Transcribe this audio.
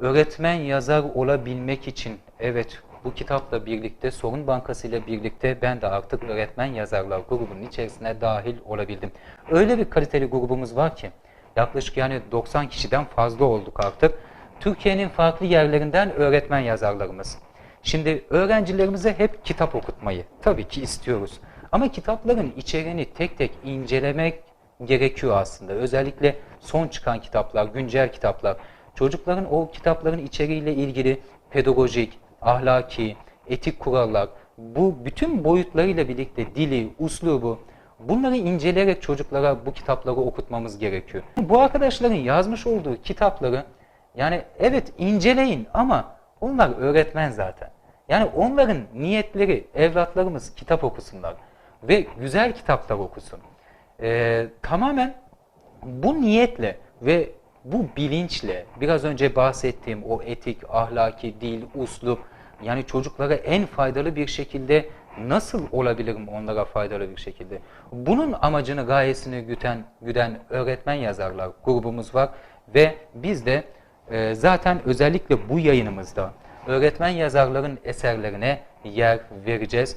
öğretmen yazar olabilmek için evet bu kitapla birlikte Sorun Bankası ile birlikte ben de artık öğretmen yazarlar grubunun içerisine dahil olabildim. Öyle bir kaliteli grubumuz var ki yaklaşık yani 90 kişiden fazla olduk artık. Türkiye'nin farklı yerlerinden öğretmen yazarlarımız. Şimdi öğrencilerimize hep kitap okutmayı tabii ki istiyoruz. Ama kitapların içeriğini tek tek incelemek gerekiyor aslında. Özellikle son çıkan kitaplar, güncel kitaplar. Çocukların o kitapların içeriğiyle ilgili pedagojik, ahlaki, etik kurallar, bu bütün boyutlarıyla birlikte dili, uslubu, bunları inceleyerek çocuklara bu kitapları okutmamız gerekiyor. Bu arkadaşların yazmış olduğu kitapları yani evet inceleyin ama onlar öğretmen zaten. Yani onların niyetleri evlatlarımız kitap okusunlar ve güzel kitaplar okusun. Ee, tamamen bu niyetle ve bu bilinçle biraz önce bahsettiğim o etik, ahlaki, dil, uslup yani çocuklara en faydalı bir şekilde nasıl olabilirim onlara faydalı bir şekilde? Bunun amacını, gayesini güten, güden öğretmen yazarlar grubumuz var ve biz de e, zaten özellikle bu yayınımızda öğretmen yazarların eserlerine yer vereceğiz.